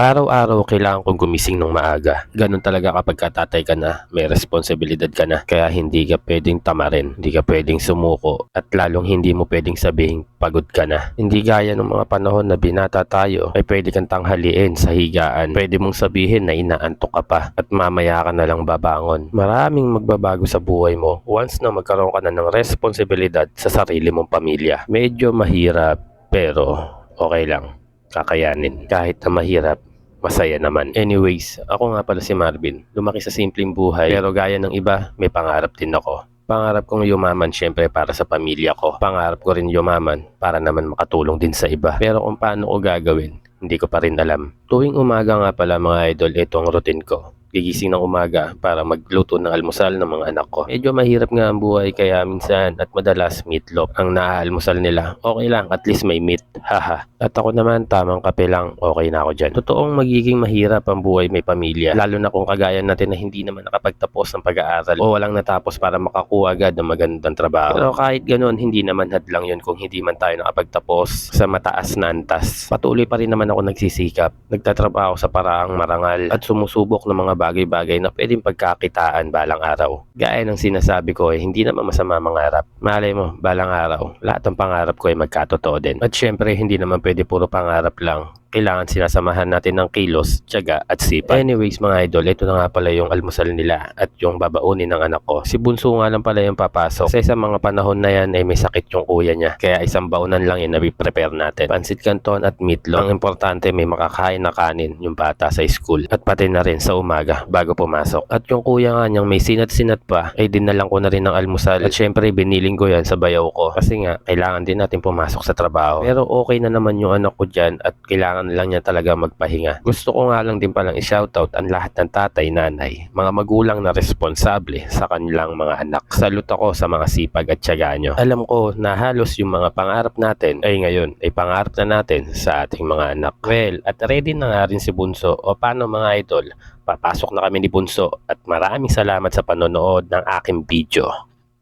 Araw-araw kailangan kong gumising ng maaga. Ganun talaga kapag katatay ka na, may responsibilidad ka na. Kaya hindi ka pwedeng tamarin, hindi ka pwedeng sumuko, at lalong hindi mo pwedeng sabihin pagod ka na. Hindi gaya ng mga panahon na binata tayo, ay pwede kang tanghaliin sa higaan. Pwede mong sabihin na inaantok ka pa at mamaya ka na lang babangon. Maraming magbabago sa buhay mo once na magkaroon ka na ng responsibilidad sa sarili mong pamilya. Medyo mahirap pero okay lang. Kakayanin. Kahit na mahirap, masaya naman. Anyways, ako nga pala si Marvin. Lumaki sa simpleng buhay pero gaya ng iba, may pangarap din ako. Pangarap kong yumaman syempre para sa pamilya ko. Pangarap ko rin yumaman para naman makatulong din sa iba. Pero kung paano ko gagawin, hindi ko pa rin alam. Tuwing umaga nga pala mga idol, ito ang routine ko. Gigising ng umaga para magluto ng almusal ng mga anak ko. Medyo mahirap nga ang buhay kaya minsan at madalas meatloaf ang naaalmusal nila. Okay lang, at least may meat. Haha. At ako naman, tamang kape lang, okay na ako dyan. Totoong magiging mahirap ang buhay may pamilya. Lalo na kung kagaya natin na hindi naman nakapagtapos ng pag-aaral o walang natapos para makakuha agad ng magandang trabaho. Pero kahit ganun, hindi naman hadlang yun kung hindi man tayo nakapagtapos sa mataas na antas. Patuloy pa rin naman ako nagsisikap. Nagtatrabaho sa paraang marangal at sumusubok ng mga bagay-bagay na pwedeng pagkakitaan balang araw. Gaya ng sinasabi ko eh, hindi naman masama mangarap. Malay mo, balang araw, lahat ng pangarap ko ay magkatotoo din. At syempre, hindi naman pwede puro pangarap lang. Kailangan sinasamahan natin ng kilos, tiyaga at sipag. Anyways mga idol, ito na nga pala yung almusal nila at yung babaunin ng anak ko. Si Bunso nga lang pala yung papasok. Kasi sa mga panahon na yan ay may sakit yung kuya niya. Kaya isang baunan lang yung nabiprepare natin. Pansit canton at meatloaf. Ang importante may makakain na kanin yung bata sa school. At pati na rin sa umaga bago pumasok. At yung kuya nga niyang may sinat-sinat pa ay dinalang ko na rin ng almusal. At syempre biniling ko yan sa bayaw ko. Kasi nga kailangan din natin pumasok sa trabaho. Pero okay na naman yung anak ko dyan at kailangan lang niya talaga magpahinga. Gusto ko nga lang din palang i-shoutout ang lahat ng tatay, nanay, mga magulang na responsable sa kanilang mga anak. Salute ako sa mga sipag at tiyaga nyo. Alam ko na halos yung mga pangarap natin ay ngayon ay pangarap na natin sa ating mga anak. Well, at ready na nga rin si Bunso. O paano mga idol? Papasok na kami ni Bunso at maraming salamat sa panonood ng aking video.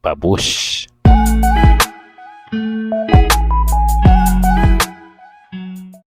Babush!